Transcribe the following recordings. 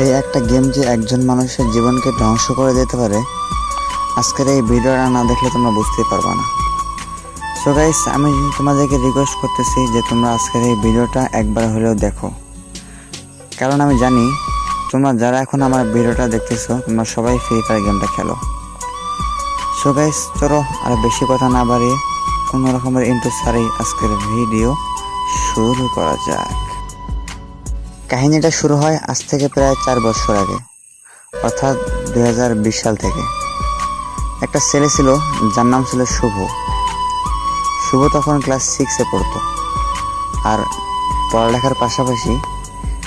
এই একটা গেম যে একজন মানুষের জীবনকে ধ্বংস করে দিতে পারে, আজকের এই ভিডিওটা না দেখলে তোমরা বুঝতেই পারবে না। সো গাইস আমি তোমাদেরকে রিকোয়েস্ট করতেছি যে তোমরা আজকের এই ভিডিওটা একবার হলেও দেখো। কারণ আমি জানি, তোমরা যারা এখন আমার ভিডিওটা দেখতেছো, তোমরা সবাই ফ্রি ফায়ার গেমটা খেলো। সো গাইস চলো আর বেশি কথা না বাড়িয়ে, কোনো রকমের ইন্টু সারি আজকের ভিডিও শুরু করা যাক। কাহিনীটা শুরু হয় আজ থেকে প্রায় চার বছর আগে, অর্থাৎ দু হাজার বিশ সাল থেকে। একটা ছেলে ছিল, যার নাম ছিল শুভ। শুভ তখন ক্লাস সিক্সে পড়তো। আর পড়ালেখার পাশাপাশি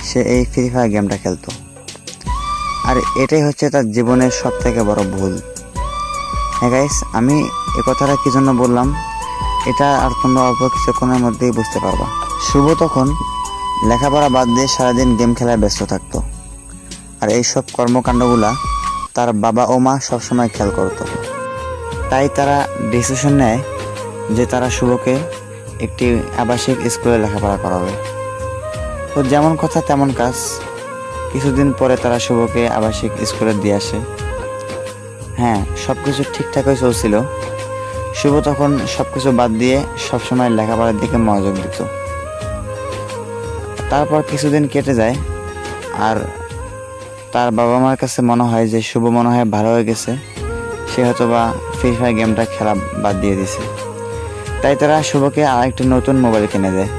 সে এই ফ্রি ফায়ার গেমটা খেলতো। আর এটাই হচ্ছে তার জীবনের সব থেকে বড় ভুল। হ্যাঁ গাইস আমি এ কথাটা কি জন্য বললাম? এটা আর তোমরা অল্প কিছুক্ষণের মধ্যেই বুঝতে পারবা। শুভ তখন লেখাপড়া বাদ দিয়ে সারাদিন গেম খেলায় ব্যস্ত থাকতো। আর এইসব কর্মকাণ্ডগুলা তার বাবা ও মা সবসময় খেয়াল করতো। তাই তারা ডিসিশন নেয় যে তারা শুভকে একটি আবাসিক স্কুলে লেখাপড়া করাবে। তো যেমন কথা তেমন কাজ। কিছুদিন পরে তারা শুভকে আবাসিক স্কুলে দিয়ে আসে। হ্যাঁ সব কিছু ঠিকঠাকই চলছিল। শুভ তখন সব কিছু বাদ দিয়ে সবসময় লেখাপড়ার দিকে মনোযোগ দিত। তারপর কিছুদিন কেটে যায়। আর তার বাবা মার কাছে মনে হয় যে শুভ মনে হয় ভালো হয়ে গেছে। সে হয়তো বা ফ্রি ফায়ার গেমটা খেলা বাদ দিয়ে দিছে। তাই তারা শুভকে আর আরেকটি নতুন মোবাইল কিনে দেয়।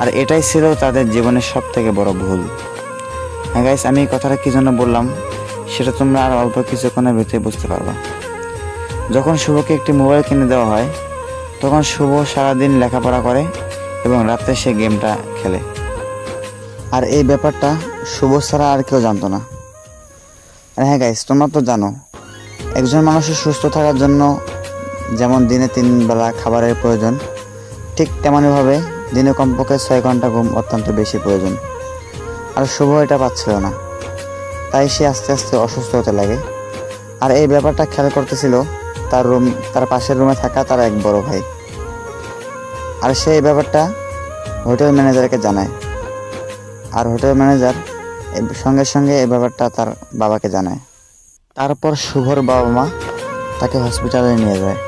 আর এটাই ছিল তাদের জীবনের সব থেকে বড় ভুল। হ্যাঁ গাইস আমি কথাটা কি জন্য বললাম? সেটা তোমরা আর অল্প কিছুক্ষণের ভিতরে বুঝতে পারবা। যখন শুভকে একটি মোবাইল কিনে দেওয়া হয়, তখন শুভ সারাদিন লেখাপড়া করে এবং রাত্রে সে গেমটা খেলে। আর এই ব্যাপারটা শুভ ছাড়া আর কেউ জানতো না। আর হ্যাঁ গাইস তোমরা তো জানো, একজন মানুষের সুস্থ থাকার জন্য যেমন দিনে তিন বেলা খাবারের প্রয়োজন, ঠিক তেমনইভাবে দিনে কমপক্ষে ছয় ঘণ্টা ঘুম অত্যন্ত বেশি প্রয়োজন। আর শুভ এটা পাচ্ছিল না, তাই সে আস্তে আস্তে অসুস্থ হতে লাগে। আর এই ব্যাপারটা খেয়াল করতেছিল তার রুম, তার পাশের রুমে থাকা তার এক বড় ভাই। আর সে এই ব্যাপারটা হোটেল ম্যানেজারকে জানায়। আর হোটেল ম্যানেজার সঙ্গে সঙ্গে এই ব্যাপারটা তার বাবাকে জানায়। তারপর শুভর বাবা মা তাকে হসপিটালে নিয়ে যায়।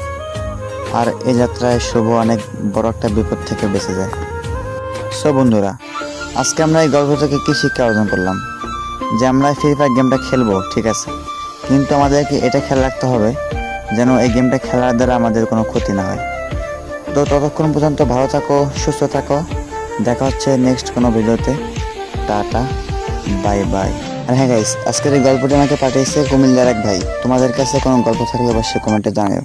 আর এ যাত্রায় শুভ অনেক বড় একটা বিপদ থেকে বেঁচে যায়। সো বন্ধুরা, আজকে আমরা এই গল্প থেকে কী শিক্ষা অর্জন করলাম? যে আমরা ফ্রি ফায়ার গেমটা খেলব, ঠিক আছে? কিন্তু আমাদেরকে এটা খেয়াল রাখতে হবে যেন এই গেমটা খেলার দ্বারা আমাদের কোনো ক্ষতি না হয়। তো ততক্ষণ পর্যন্ত ভালো থাকো, সুস্থ থাকো। দেখা হচ্ছে নেক্সট কোনো ভিডিওতে টাটা বাই বাই আর হ্যাঁ গাইস আজকের এই গল্পটি আমাকে পাঠিয়েছে কুমিল্লার এক ভাই। তোমাদের কাছে কোনো গল্প থাকলে অবশ্যই কমেন্টে জানিও।